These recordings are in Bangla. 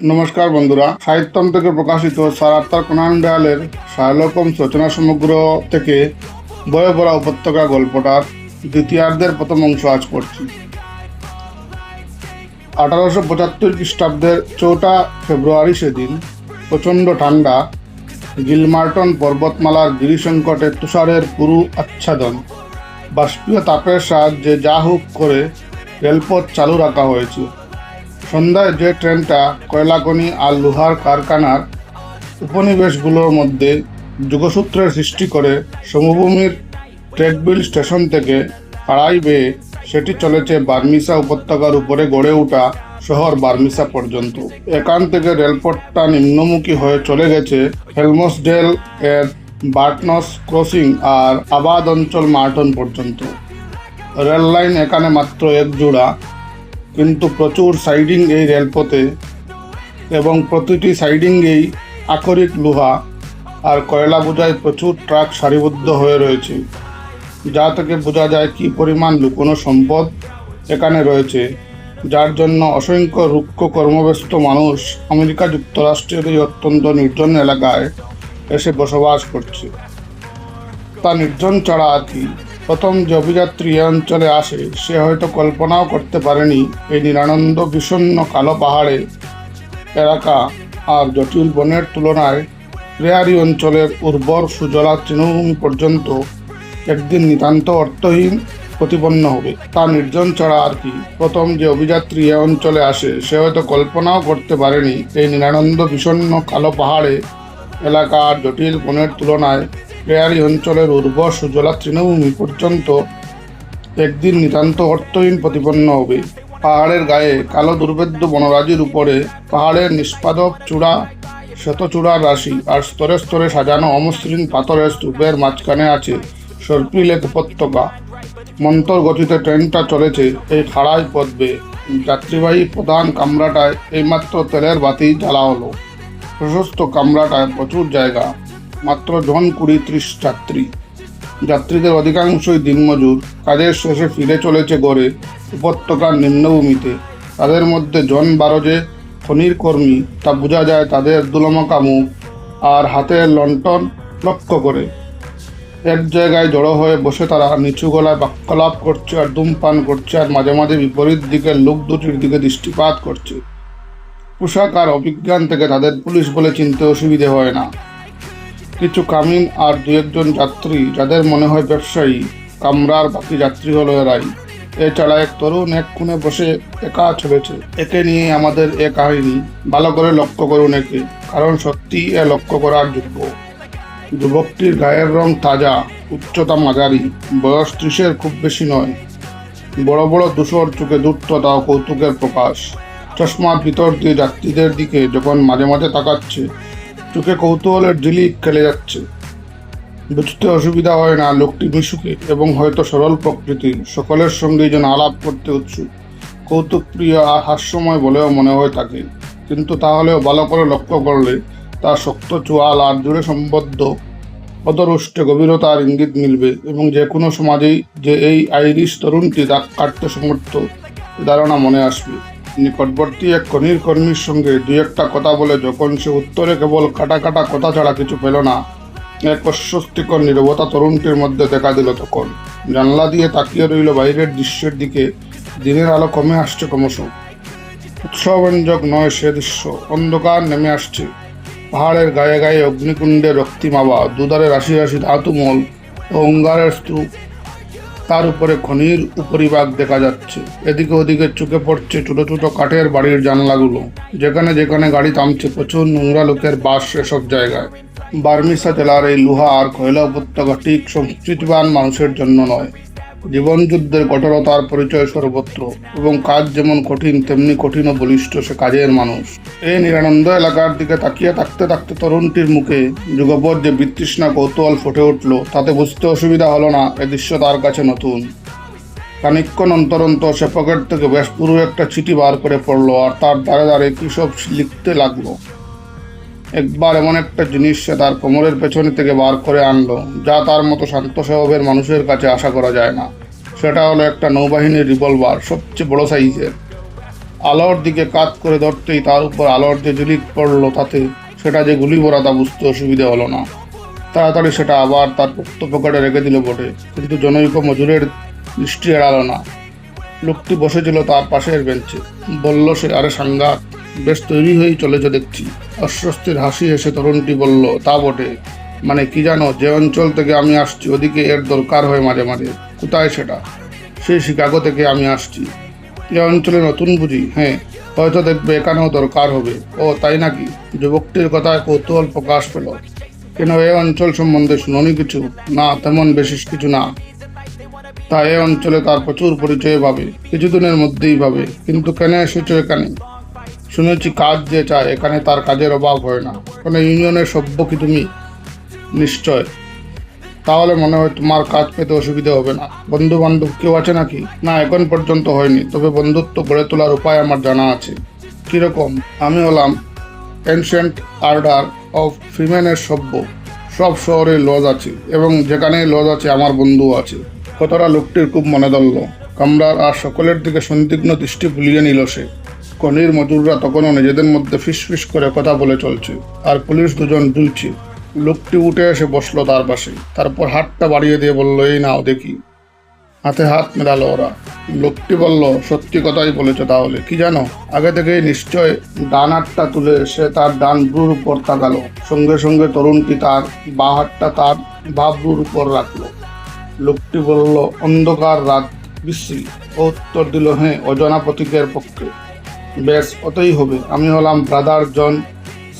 নমস্কার বন্ধুরা। সাহিত্যম থেকে প্রকাশিত স্যার আর্থার কোনান ডয়ালের শাহলকম রচনা সমগ্র থেকে বয়ে পড়া উপত্যকা গল্পটার দ্বিতীয়ার্ধের প্রথম অংশ আজ করছি আঠারোশো পঁচাত্তর খ্রিস্টাব্দের চৌঠা ফেব্রুয়ারি সেদিন প্রচণ্ড ঠান্ডা, গিলমার্টন পর্বতমালার গিরিসংকটে তুষারের পুরু আচ্ছাদন, বাষ্পীয় তাপের সাহায্যে যা হুক করে রেলপথ চালু রাখা হয়েছে। সন্ধ্যায় যে ট্রেনটা কয়লাখনি আর লোহার কারখানার উপনিবেশগুলোর মধ্যে যুগসূত্রের সৃষ্টি করে সমভূমির ট্রেকবিল স্টেশন থেকে আড়াই বেয়ে সেটি চলেছে বার্মিসা উপত্যকার উপরে গড়ে ওঠা শহর বার্মিসা পর্যন্ত। এখান থেকে রেলপথটা নিম্নমুখী হয়ে চলে গেছে হেলমসডেল এর বার্টনস ক্রসিং আর আবাদ অঞ্চল মার্টন পর্যন্ত। রেল লাইন এখানে মাত্র এক জোড়া কিন্তু প্রচুর সাইডিং এই রেলপথে এবং প্রতিটি সাইডিংয়েই আকরিক লোহা আর কয়লা বোঝায় প্রচুর ট্রাক সারিবদ্ধ হয়ে রয়েছে, যা থেকে বোঝা যায় কি পরিমাণ লুকোনো সম্পদ এখানে রয়েছে, যার জন্য অসংখ্য রুক্ষ কর্মব্যস্ত মানুষ আমেরিকা যুক্তরাষ্ট্রের এই অত্যন্ত নির্জন এলাকায় এসে বসবাস করছে। তা নির্জন ছাড়া আর কি। প্রথম এ অঞ্চলে আসে, সে হয়তো কল্পনাও করতে পারেনি এই নিরানন্দ বিষণ্ণ কালো পাহাড়ে এলাকা আর জটিল বনের তুলনায় প্রেয়ারি অঞ্চলের উর্বর সুজলা তৃণভূমি পর্যন্ত একদিন নিতান্ত অর্থহীন প্রতিপন্ন হবে। তা নির্জন ছাড়া আর কি। প্রথম যে অভিযাত্রী এ অঞ্চলে আসে, সে হয়তো কল্পনাও করতে পারেনি এই নিরানন্দ বিষণ্ণ কালো পাহাড়ে এলাকার জটিল বনের তুলনায় প্রেয়ারি অঞ্চলের উর্বর সুজলা তৃণভূমি পর্যন্ত একদিন নিতান্ত অর্থহীন প্রতিপন্ন হবে। পাহাড়ের গায়ে কালো দুর্ভেদ্য বনরাজির উপরে পাহাড়ের নিষ্পাদক চূড়া, শ্বেতচূড়ার রাশি আর স্তরে স্তরে সাজানো অমসৃণ পাথরের স্তূপের মাঝখানে আছে সর্পিল এক উপত্যকা। মন্তর গতিতে ট্রেনটা চলেছে এই খাড়াই পথ বেয়ে যাত্রীবাহী প্রধান কামরাটায় এইমাত্র তেলের বাতি জ্বালা হলো প্রশস্ত কামরাটায় প্রচুর জায়গা। মাত্র জন কুড়ি ত্রিশ যাত্রী যাত্রীদের অধিকাংশই দিনমজুর। কাজের শেষে ফিরে চলেছে গড়ে উপত্যকার নিম্নভূমিতে। তাদের মধ্যে জন বারো যে খনির কর্মী, তা বোঝা যায় তাদের দুলমাকা মুখ আর হাতের লন্ঠন লক্ষ্য করে। এক জায়গায় জড়ো হয়ে বসে তারা নিচু গলায় বাক্যলাপ করছে আর ধূমপান করছে আর মাঝে মাঝে বিপরীত দিকের লোক দুটির দিকে দৃষ্টিপাত করছে। পোশাক আর অভিজ্ঞান থেকে তাদের পুলিশ বলে চিনতে অসুবিধে হয় না। কিছু কামিন আর দু একজন যাত্রী যাদের মনে হয় ব্যবসায়ী, কামরার বাকি যাত্রী হলো এরাই এছাড়া এক তরুণ এক কোণে বসে একা চলেছে একে নিয়ে আমাদের এ কাহিনী ভালো করে লক্ষ্য করুন একে, কারণ সত্যি এ লক্ষ্য করার যোগ্য। যুবকটির গায়ের রং তাজা, উচ্চতা মাঝারি, বয়স ত্রিশের খুব বেশি নয়। বড় বড় ধূসর চোখে দূরত্বতা ও কৌতুকের প্রকাশ। চশমার ভিতর দিয়ে যাত্রীদের দিকে যখন মাঝে মাঝে তাকাচ্ছে চোখে কৌতূহলের ঝিলিক খেলে যাচ্ছে। বুঝতে অসুবিধা হয় না লোকটি মিশুকে এবং হয়তো সরল প্রকৃতির। সকলের সঙ্গেই যেন আলাপ করতে উৎসুক। কৌতুকপ্রিয় আর হাস্যময় বলেও মনে হয় তাকে। কিন্তু তাহলেও ভালো করে লক্ষ্য করলে তার শক্ত চোয়াল আর জুড়ে সম্বদ্ধ পদরুষ্টে গভীরতার ইঙ্গিত মিলবে এবং যে কোনো সমাজেই যে এই আইরিশ তরুণটি দাগ কাটতে সমর্থ ধারণা মনে আসবে। নিকটবর্তী এক খনির কর্মীর সঙ্গে দু একটা কথা বলে যখন সে উত্তরে কেবল কাটা কাটা কথা ছাড়া কিছু পেল না, এক অস্বস্তিকর নিরবতা তরুণটির মধ্যে দেখা দিল তখন। জানলা দিয়ে তাকিয়ে রইল বাইরের দৃশ্যের দিকে, দিনের আলো কমে আসছে ক্রমশ। উৎসবঞ্জক নয় সে দৃশ্য, অন্ধকার নেমে আসছে। পাহাড়ের গায়ে গায়ে অগ্নিকুণ্ডে রক্তিমাবা দুধারে রাশি রাশি ধাতুমল অঙ্গারের স্তূপ। তার উপরে খনির উপরিভাগ দেখা যাচ্ছে। এদিকে ওদিকে চোখে পড়ছে ছোট ছোট কাঠের বাড়ির জানলাগুলো। যেখানে যেখানে গাড়ি থামছে, প্রচুর নোংরা লোকের বাস এসব জায়গায়। বার্মিসা জেলার এই লোহা আর কয়লা উপত্যকা ঠিক সংস্কৃতিবান মানুষের জন্য নয়। জীবনযুদ্ধের কঠোরতার পরিচয় সর্বত্র, এবং কাজ যেমন কঠিন, তেমনি কঠিন ও বলিষ্ঠ, সে কাজের মানুষ। এই নিরানন্দ এলাকার দিকে তাকিয়ে থাকতে থাকতে তরুণটির মুখে যুগপথ যে বিতৃষ্ণা কৌতূহল ফুটে উঠল, তাতে বুঝতে অসুবিধা হলো না, এ দৃশ্য তার কাছে নতুন। খানিক্ষণ অন্তর অন্তর সে পকেট থেকে বেশ পুরো একটা চিঠি বার করে পড়ল, আর তার দ্বারে দ্বারে কী সব লিখতে লাগল। একবার এমন একটা জিনিস সে তার কোমরের পেছনে থেকে বার করে আনলো, যা তার মতো শান্ত স্বভাবের মানুষের কাছে আশা করা যায় না। সেটা হলো একটা নৌবাহিনীর রিভলভার সবচেয়ে বড় সাইজের আলোর দিকে কাত করে ধরতেই তার উপর আলোর যে ঝিলিক পড়ল তাতে, সেটা যে গুলি ভরা তা বুঝতে অসুবিধে হলো না। তাড়াতাড়ি সেটা আবার তার পোক্ত পকেটে রেখে দিল বটে, কিন্তু জনৈক মজুরের দৃষ্টি এড়ালো না। লোকটি বসেছিল তার পাশের বেঞ্চে বলল, সে আরে সাঙ্গাত বেশ তৈরি হয়েই চলেছে দেখছি। অস্বস্তির হাসি এসে তরুণটি বলল, তা বটে। মানে কি জানো, যে অঞ্চল থেকে আমি আসছি, ওদিকে এর দরকার হয় মাঝে মাঝে। কোথায় সেটা? সেই শিকাগো থেকে আমি আসছি। এ অঞ্চলে নতুন বুঝি? হ্যাঁ হয়তো দেখবে, এখানেও দরকার হবে। ও, তাই নাকি? যুবকটির কথায় কৌতূহল প্রকাশ পেল। কেন এ অঞ্চল সম্বন্ধে শুনুনি কিছু? না, তেমন বিশেষ কিছু না। তা এ অঞ্চলে তার প্রচুর পরিচয় পাবে। কিছুদিনের মধ্যেই পাবে। কিন্তু কেন এসেছ এখানে? শুনেছি কাজ যে চায় এখানে তার কাজের অভাব হয় না। কোনো ইউনিয়নের সভ্য কি তুমি? নিশ্চয়। তাহলে মনে হয় তোমার কাজ পেতে অসুবিধা হবে না। বন্ধু বান্ধব কেউ আছে নাকি? না, এখন পর্যন্ত হয়নি। তবে বন্ধুত্ব গড়ে তোলার উপায় আমার জানা আছে। কীরকম? আমি হলাম এনশিয়েন্ট আর্ডার অফ ফিমেনের সভ্য। সব শহরে লজ আছে এবং যেখানে লজ আছে, আমার বন্ধু আছে। কতটা লোকটির খুব মনে ধরল। কামরার আর সকলের দিকে সন্দিগ্ন দৃষ্টি ভুলিয়ে নিল সে। কনির মজুররা তখনও নিজেদের মধ্যে ফিস ফিস করে কথা বলে চলছে। আর পুলিশ দুজন দুলছে। লোকটি উঠে এসে বসল তার পাশে। তারপর হাতটা বাড়িয়ে দিয়ে বলল, এই নাও দেখি। হাতে হাত মেলালো ওরা। লোকটি বলল, সত্যি কথাই বলেছে তাহলে। কি জানো? আগে থেকেই নিশ্চয় ডান হাতটা তুলে সে তার ডান ব্রুর উপর তাকালো। সঙ্গে সঙ্গে তরুণটি তার বা হাতটা তার বা ব্রুর উপর রাখল। লোকটি বলল, অন্ধকার রাত, বিশ্রী। ও উত্তর দিল হ্যাঁ অজানা প্রতীকের পক্ষে। বেশ অতই হবে। আমি হলাম ব্রাদার জন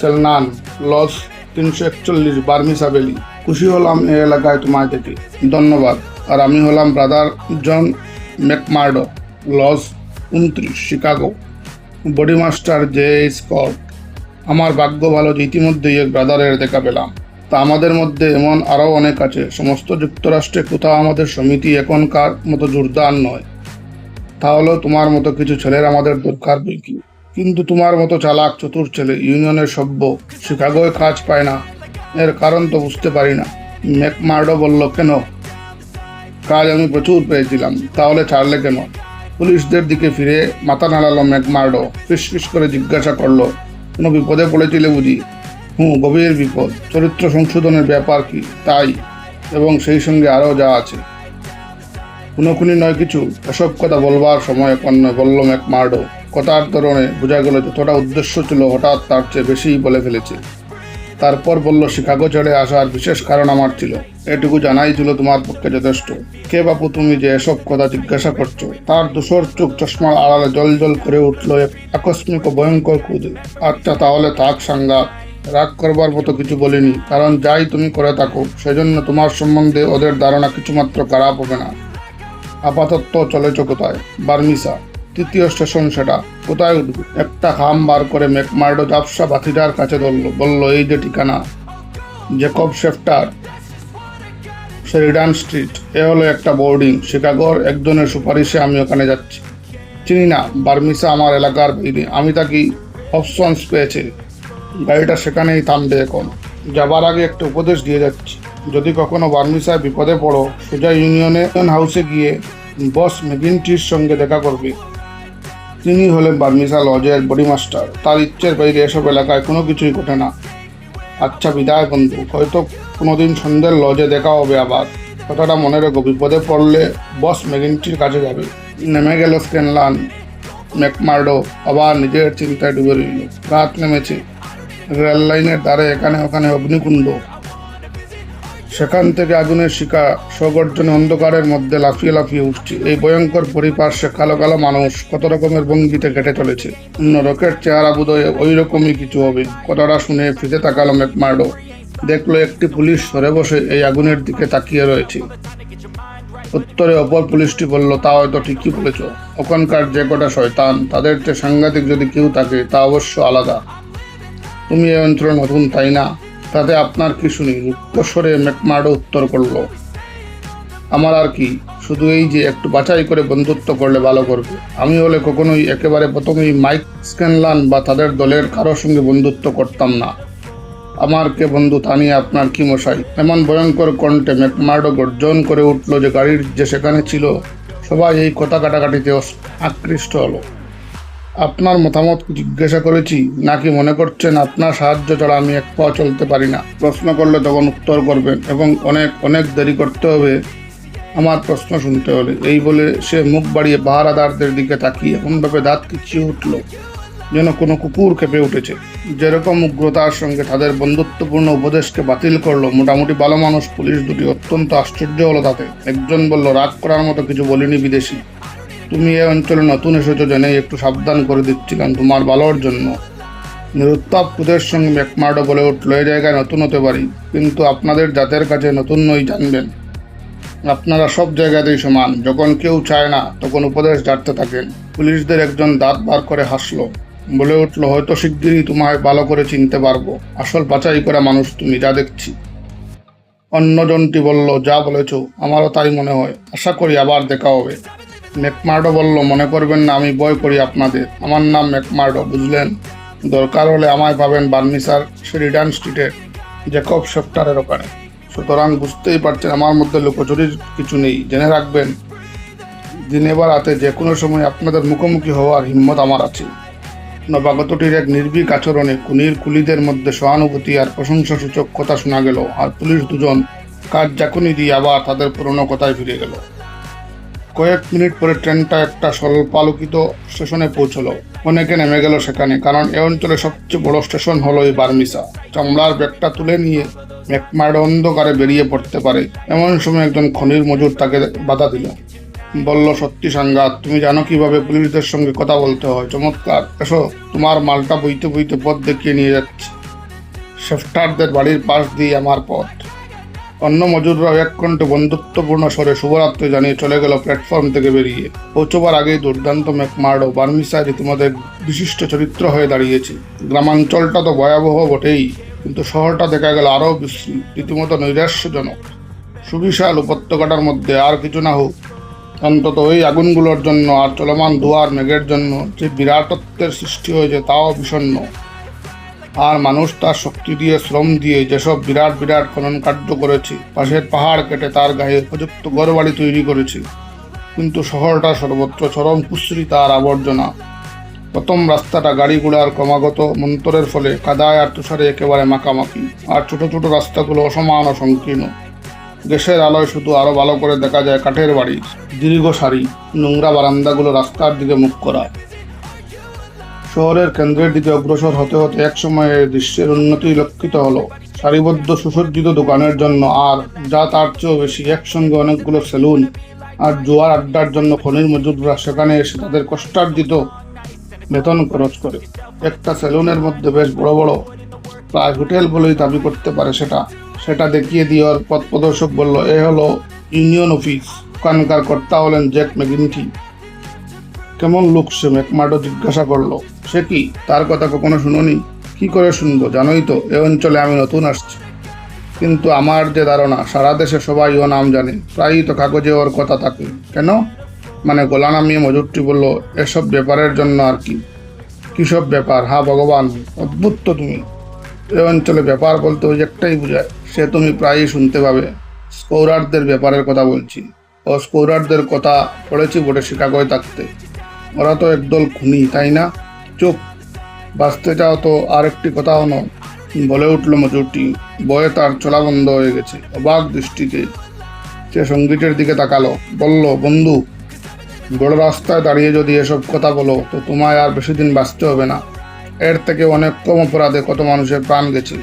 সেলনান, লস তিনশো একচল্লিশ বার্মিসা ভ্যালি খুশি হলাম এই এলাকায় তোমায় দেখে। ধন্যবাদ। আর আমি হলাম ব্রাদার জন ম্যাকমার্ডো, লস উনত্রিশ, Chicago. Body master J Scott আমার ভাগ্য ভালো যে ইতিমধ্যেই এক ব্রাদারের দেখা পেলাম। তা আমাদের মধ্যে এমন আরও অনেক আছে। সমস্ত যুক্তরাষ্ট্রে কোথাও আমাদের সমিতি এখনকার মতো জোরদার নয়। তাহলেও তোমার মতো কিছু ছেলের আমাদের দরকার কি? কিন্তু তোমার মতো চালাক চতুর ছেলে ইউনিয়নের সভ্য শিকাগোয় কাজ পায় না। এর কারণ তো বুঝতে পারি না। ম্যাকমার্ডো বলল, কেন? কাজ আমি প্রচুর পেয়েছিলাম, তাহলে ছাড়লে কেন? পুলিশদের দিকে ফিরে মাথা নাড়ালো ম্যাকমার্ডো ফিস করে জিজ্ঞাসা করল, কোনো বিপদে পড়েছিলে বুঝি? হুঁ গভীর বিপদ। চরিত্র সংশোধনের ব্যাপার কি? তাই, এবং সেই সঙ্গে আরও যা আছে। খুনোখুনি নয় কিছু, এসব কথা বলবার সময় এখন নয় এক মার্ডো। কথার ধরনে বোঝা গেল যতটা উদ্দেশ্য ছিল হঠাৎ তার চেয়ে বেশি বলে ফেলেছে। তারপর বলল শিকাগো ছেড়ে আসার বিশেষ কারণ আমার ছিল। এটুকু জানাই ছিল তোমার পক্ষে যথেষ্ট। কে বাপু তুমি যে এসব কথা জিজ্ঞাসা করছ? তার দুশোর চোখ চশমার আড়ালে জল জল করে উঠল এক আকস্মিক ভয়ঙ্কর কুদে আচ্ছা তাহলে থাক সাঙ্গা রাগ করবার মতো কিছু বলিনি। কারণ যাই তুমি করে থাকো, সেজন্য তোমার সম্বন্ধে ওদের ধারণা কিছুমাত্র খারাপ হবে না। আপাতত চলেছ কোথায়? বার্মিসা তৃতীয় স্টেশন সেটা। কোথায় উঠবে? একটা খাম বার করে ম্যাকমার্ডো জাপসা বাতিটার কাছে ধরলো, বলল, এই যে ঠিকানা, জেকব শেফটার, শেরিডান স্ট্রিট। এ হলো একটা বোর্ডিং, শিকাগোর একজনের সুপারিশে আমি ওখানে যাচ্ছি। চিনি না বার্মিসা আমার এলাকার বাইরে আমি তাকে অপশনস পেয়েছে। গাড়িটা সেখানেই থামবে এখন। যাবার আগে একটা উপদেশ দিয়ে যাচ্ছি। যদি কখনো বার্মিসায় বিপদে পড়ো, সোজা ইউনিয়নে হাউসে গিয়ে বস মেগিনটির সঙ্গে দেখা করবে। তিনি হলেন বার্মিসা লজের বডি মাস্টার তার ইচ্ছের বাইরে এসব এলাকায় কোনো কিছুই ঘটে না। আচ্ছা বিদায় বন্ধু। হয়তো কোনোদিন সন্ধ্যের লজে দেখা হবে আবার। কথাটা মনে রেখো, বিপদে পড়লে বস মেগিনটির কাছে যাবে। নেমে গেল স্ক্যানলান ম্যাকমার্ডো। আবার নিজের চিন্তায় ডুবে রইল। রাত নেমেছে। রেল লাইনের দ্বারে এখানে ওখানে অগ্নিকুণ্ড। সেখান থেকে আগুনের শিকা সগর্জনে অন্ধকারের মধ্যে লাফিয়ে লাফিয়ে উঠছে। এই ভয়ঙ্কর পরিপার্শ্বে কালো কালো মানুষ কত রকমের ভঙ্গিতে কেটে চলেছে। অন্য রকেট চেহারা বোধহয় ওই রকমই কিছু হবে। কথাটা শুনে ফিরে তাকালো ম্যাকমার্ডো। দেখল একটি পুলিশ সরে বসে এই আগুনের দিকে তাকিয়ে রয়েছে। উত্তরে অপর পুলিশটি বলল, তা হয়তো ঠিকই বলেছ। ওখানকার যে কটা শয়তান, তাদের চেয়ে সাংঘাতিক যদি কেউ থাকে, তা অবশ্য আলাদা। তুমি এই অঞ্চলে নতুন তাই না? তাতে আপনার কি শুনি? রুক্ষস্বরে ম্যাকমার্ডো উত্তর করল। আমার আর কি? শুধু এই যে একটু বাছাই করে বন্ধুত্ব করলে ভালো করবে। আমি হলে কখনোই একেবারে প্রথমেই মাইক স্ক্যানলান বা তাদের দলের কারোর সঙ্গে বন্ধুত্ব করতাম না। আমার কে বন্ধু তা নিয়ে আপনার কি মশাই? এমন ভয়ঙ্কর কণ্ঠে ম্যাকমার্ডো গর্জন করে উঠল যে গাড়ির যে সেখানে ছিল, সবাই এই কথা কাটাকাটিতে আকৃষ্ট হলো। আপনার মতামত জিজ্ঞাসা করেছি? নাকি মনে করছেন আপনার সাহায্য ছাড়া আমি এক পা চলতে পারি না? প্রশ্ন করলে তখন উত্তর করবেন এবং অনেক অনেক দেরি করতে হবে। আমার প্রশ্ন শুনতে হলে। এই বলে সে মুখ বাড়িয়ে পাহারাদারদের দিকে তাকিয়ে এমনভাবে দাঁত কিচিয়ে উঠল যেন কোনো কুকুর কেঁপে উঠেছে। যেরকম উগ্রতার সঙ্গে তাদের বন্ধুত্বপূর্ণ উপদেশকে বাতিল করল, মোটামুটি ভালো মানুষ পুলিশ দুটি অত্যন্ত আশ্চর্য হলো তাতে। একজন বলল, রাগ করার মতো কিছু বলিনি বিদেশি। তুমি এই অঞ্চলে নতুন এসেছ জেনে একটু সাবধান করে দিচ্ছিলাম তোমার ভালোর জন্য। নিরুত্তাপ কুদের সঙ্গে ম্যাকমার্ডো বলে উঠল, এই জায়গায় নতুন হতে পারি, কিন্তু আপনাদের জাতের কাছে নতুন নই জানবেন। আপনারা সব জায়গাতেই সমান, যখন কেউ চায় না, তখন উপদেশ জানতে থাকেন। পুলিশদের একজন দাঁত বার করে হাসলো, বলে উঠল, হয়তো শিগগিরই তোমায় ভালো করে চিনতে পারব। আসল বাছাই করা মানুষ তুমি, যা দেখছি। অন্যজনটি বলল, যা বলেছ, আমারও তাই মনে হয়। আশা করি আবার দেখা হবে। ম্যাকমার্ডো বলল, মনে করবেন না, আমি ভয় করি আপনাদের। আমার নাম ম্যাকমার্ডো বুঝলেন? দরকার হলে আমায় পাবেন বার্মিসার শেরিডান স্ট্রিটের জ্যাকব সেপ্টারের ওখানে। সুতরাং বুঝতেই পারছেন, আমার মধ্যে লুকোচুরির কিছু নেই। জেনে রাখবেন দিনে বা রাতে যে কোনো সময় আপনাদের মুখোমুখি হওয়ার হিম্মত আমার আছে। নবাগতটির এক নির্ভীক আচরণে কুনির কুলিদের মধ্যে সহানুভূতি আর প্রশংসাসূচক কথা শোনা গেল, আর পুলিশ দুজন কাজ জাকুনি দিয়ে আবার তাদের পুরনো কথায় ফিরে গেল। কয়েক মিনিট পরে ট্রেনটা একটা স্বল্পালোকিত স্টেশনে পৌঁছলো। অনেকে নেমে গেল সেখানে, কারণ এ অঞ্চলে সবচেয়ে বড় স্টেশন হলো এই বার্মিসা। চামড়ার ব্যাগটা তুলে নিয়ে ম্যাকমার্ডো অন্ধকারে বেরিয়ে পড়তে পারে, এমন সময় একজন খনির মজুর তাকে বাধা দিল। বলল, সত্যি সাঙ্গাত তুমি জানো কীভাবে পুলিশদের সঙ্গে কথা বলতে হয়? চমৎকার, এসো, তোমার মালটা বইতে বইতে পথ দেখিয়ে নিয়ে যাচ্ছে। শেফটারদের বাড়ির পাশ দিয়ে আমার পথ। অন্য মজুররাও এক কণ্ঠে বন্ধুত্বপূর্ণ স্বরে শুভরাত্রি জানিয়ে চলে গেল প্ল্যাটফর্ম থেকে বেরিয়ে। পৌঁছবার আগেই দুর্দান্ত ম্যাকমার্ডো বার্মিসায় এক বিশিষ্ট চরিত্র হয়ে দাঁড়িয়েছে। গ্রামাঞ্চলটা তো ভয়াবহ বটেই, কিন্তু শহরটা দেখা গেল আরও বিশ্রী, রীতিমতো নৈরাশ্যজনক সুবিশাল উপত্যকাটার মধ্যে আর কিছু না হোক, অন্তত ওই আগুনগুলোর জন্য আর চলমান দুয়ার মেঘের জন্য যে বিরাটত্বের সৃষ্টি হয়েছে তাও বিষণ্ণ। আর মানুষ তার শক্তি দিয়ে, শ্রম দিয়ে যেসব বিরাট বিরাট খনন কার্য করেছে, পাশের পাহাড় কেটে তার গায়ে উপযুক্ত ঘরবাড়ি তৈরি করেছে। কিন্তু শহরটা সর্বত্র চরম কুশ্রিতা তার আবর্জনা। প্রথম রাস্তাটা গাড়ি ঘোড়ার ক্রমাগত মন্তরের ফলে কাদায় আর তুষারে একেবারে মাখামাখি। আর ছোট ছোট রাস্তাগুলো অসমান ও সংকীর্ণ গ্যাসের আলোয় শুধু আরও ভালো করে দেখা যায় কাঠের বাড়ি, দীর্ঘ সারি, নোংরা বারান্দাগুলো রাস্তার দিকে মুখ করা। শহরের কেন্দ্রের দিকে অগ্রসর হতে হতে এক সময়ে দৃশ্যের উন্নতি লক্ষিত হলো। সারিবদ্ধ সুসজ্জিত দোকানের জন্য আর যা তার চেয়েও বেশি। একসঙ্গে অনেকগুলো সেলুন আর জোয়ার আড্ডার জন্য খনির মজুদরা সেখানে এসে তাদের কষ্টার্জিত বেতন খরচ করে। একটা সেলুনের মধ্যে বেশ বড় বড় প্রায় হোটেল বলেই দাবি করতে পারে সেটা। সেটা দেখিয়ে দেওয়ার পথ প্রদর্শক বলল, এ হলো ইউনিয়ন অফিস। ওখানকার কর্তা হলেন জ্যাক ম্যাগিনটি। কেমন লোক সে ম্যাকমার্ডো জিজ্ঞাসা করল? সে কি? তার কথা কখনো শুনোনি? কি করে শুনব? জানোই তো, এ অঞ্চলে আমি নতুন আসছি। কিন্তু আমার যে ধারণা, সারা দেশে সবাই ও নাম জানে। প্রায়ই তো কাগজে ওর কথা থাকে। কেন? মানে গোলা নামিয়ে মজুরটি বলল, এসব ব্যাপারের জন্য আর কি? কিসব ব্যাপার? হা ভগবান, অদ্ভুত তো তুমি। এ অঞ্চলে ব্যাপার বলতে ওই একটাই বোঝায়, সে তুমি প্রায়ই শুনতে পাবে। স্কৌরারদের ব্যাপারের কথা বলছি। ও স্কৌরারদের কথা পড়েছি বটে শিকাগোয় থাকতে। ওরা তো একদল খুনি, তাই না? চুপ। বাঁচতে চাও তো আর একটি কথাও নয়। বলে উঠল মজুরটি। বয়ে তার চলা বন্ধ হয়ে গেছে। অবাক দৃষ্টিতে সে সঙ্গীতের দিকে তাকালো। বলল, বন্ধু বড় রাস্তায় দাঁড়িয়ে যদি এসব কথা বলো, তো তোমায় আর বেশি দিন বাঁচতে হবে না। এর থেকে অনেক কম অপরাধে কত মানুষের প্রাণ গেছে।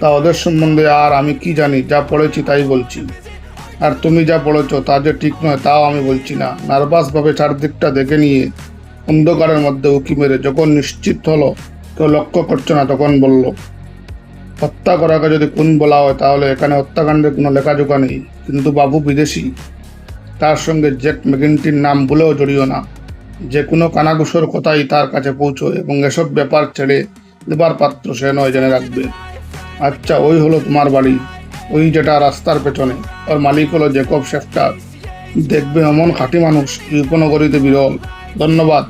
তা ওদের সম্বন্ধে আর আমি কি জানি, যা পড়েছি তাই বলছি। আর তুমি যা বলেছ তা যে ঠিক নয়, তাও আমি বলছি না। নার্ভাসভাবে চারদিকটা দেখে নিয়ে অন্ধকারের মধ্যে উঁকি মেরে যখন নিশ্চিত হলো, কেউ লক্ষ্য করছে না, তখন বলল, হত্যা করাকে যদি খুন বলা হয়, তাহলে এখানে হত্যাকাণ্ডের কোনো লেখাজোখা নেই। কিন্তু বাবু বিদেশি। তার সঙ্গে জ্যাক ম্যাগিনটির নাম বলেও জড়িও না। যে কোনো কানাঘুষোর কথাই তার কাছে পৌঁছয় এবং এসব ব্যাপার ছেড়ে দেবার পাত্র সে নয় জেনে রাখবে। আচ্ছা ওই হলো তোমার বাড়ি। ওই যেটা রাস্তার পেছনে। ওর মালিক হলো জেকব শেফটার দেখবে এমন খাঁটি মানুষ উপনগরীতে বিরল। ধন্যবাদ।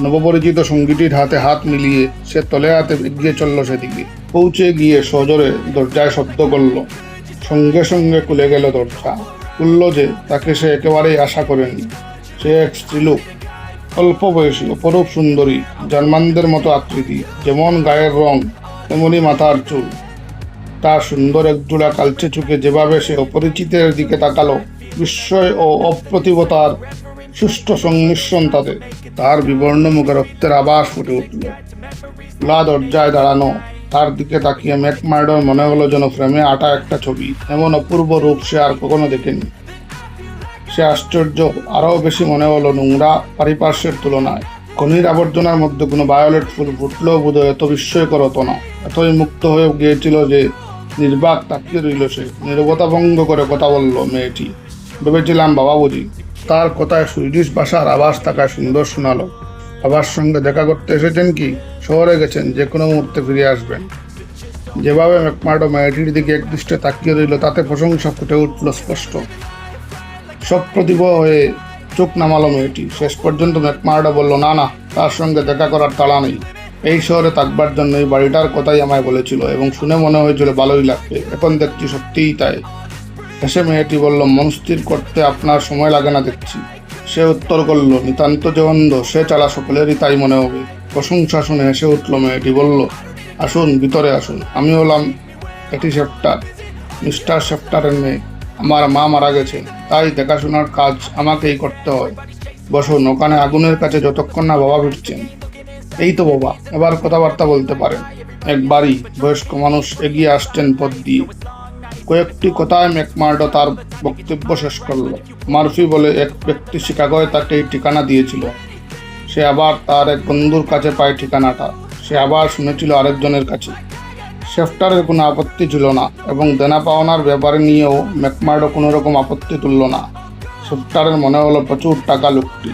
নবপরিচিত সঙ্গীটির হাতে হাত মিলিয়ে সে তলে হাতে এগিয়ে চলল সেদিকে। পৌঁছে গিয়ে সজোরে দরজায় শব্দ করল। সঙ্গে সঙ্গে খুলে গেল দরজা। খুলল যে, তাকে সে একেবারেই আশা করেনি। সে এক স্ত্রীলোক। অল্প বয়সী, অপরূপ সুন্দরী, জার্মানদের মতো আকৃতি, যেমন গায়ের রং, তেমনি মাথার চুল। তার সুন্দর একজোড়া কালচে চোখে যেভাবে সে অপরিচিতের দিকে তাকালো, বিস্ময় ও অপ্রতিভতার সুষ্ঠু সংমিশ্রণ তাতে, তার বিবর্ণ মুখে রক্তের আবাস ফুটে উঠল। খোলা দরজায় দাঁড়ানো, তার দিকে তাকিয়ে ম্যাকমার্ডোর মনে হলো যেন ফ্রেমে আটা একটা ছবি, এমন অপূর্ব রূপ সে আর কখনো দেখেনি। সে আশ্চর্য, আরও বেশি মনে হলো নোংরা পারিপার্শ্বের তুলনায়। খনির আবর্জনার মধ্যে কোনো ভায়োলেট ফুল ফুটলেও বোধহয় এত বিস্ময়কর হতো না, এতই মুক্ত হয়ে গিয়েছিল যে নির্বাক তাকিয়ে রইল সে। নিরবতা ভঙ্গ করে কথা বলল মেয়েটি। ভেবেছিলাম, বাবা বুঝি, তার কথায় সুইডিশ ভাষার আওয়াজ তাকায় সুন্দর শোনালো। বাবার সঙ্গে দেখা করতে এসেছেন কি? শহরে গেছেন, যে কোনো মুহূর্তে ফিরে আসবেন। যেভাবে ম্যাকমার্ডো মেয়েটির দিকে একদৃষ্টে তাকিয়ে রইল, তাতে প্রশংসা ফুটে উঠল স্পষ্ট। সব প্রতিভ হয়ে চোখ নামালো মেয়েটি। শেষ পর্যন্ত ম্যাকমার্ডো বলল, না না, তার সঙ্গে দেখা করার তাড়া নেই। এই শহরে থাকবার জন্য এই বাড়িটার কথাই আমায় বলেছিল এবং শুনে মনে হয়েছিল ভালোই লাগবে। এখন দেখছি সত্যিই তাই। হেসে মেয়েটি বলল মনস্থির করতে আপনার সময় লাগে না দেখছি। সে উত্তর করল, নিতান্ত যে অন্ধ সে চালা সকলেরই তাই মনে হবে। প্রশংসা শুনে হেসে উঠল মেয়েটি, বলল, আসুন, ভিতরে আসুন। আমি হলাম এটি শেফটার, মিস্টার শেফটারের মেয়ে। আমার মা মারা গেছে, তাই দেখাশোনার কাজ আমাকেই করতে হয়। বসুন, ওখানে আগুনের কাছে যতক্ষণ না বাবা ফিরছেন। এই তো বাবা, এবার কথাবার্তা বলতে পারেন। একবারই বয়স্ক মানুষ এগিয়ে আসছেন পথ দিয়ে। কয়েকটি কথায় ম্যাকমার্ডো তার বক্তব্য শেষ করল। মার্ফি বলে, এক ব্যক্তি শিকাগোয় তাকে এই ঠিকানা দিয়েছিল। সে আবার তার এক বন্ধুর কাছে পায় ঠিকানাটা। সে আবার শুনেছিল আরেকজনের কাছে। শেফটারের কোনো আপত্তি ছিল না এবং দেনা পাওনার ব্যাপারে নিয়েও ম্যাকমার্ডো কোনো রকম আপত্তি তুলল না। শেফটারের মনে হলো, প্রচুর টাকা লোকটি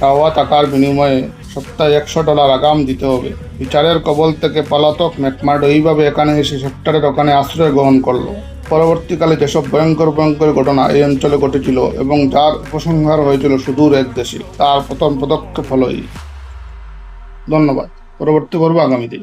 তাওয়া টাকার বিনিময়ে সপ্তাহে একশো ডলার আগাম দিতে হবে। বিচারের কবল থেকে পলাতক ম্যাকমার্ড এইভাবে এখানে এসে সেক্টরের ওখানে আশ্রয় গ্রহণ করল। পরবর্তীকালে যেসব ভয়ঙ্কর ভয়ঙ্কর ঘটনা এই অঞ্চলে ঘটেছিল এবং যার উপসংহার হয়েছিল সুদূর এক দেশে, তার প্রথম পদক্ষেপ হলো এই ধন্যবাদ। পরবর্তী পর্ব আগামীতে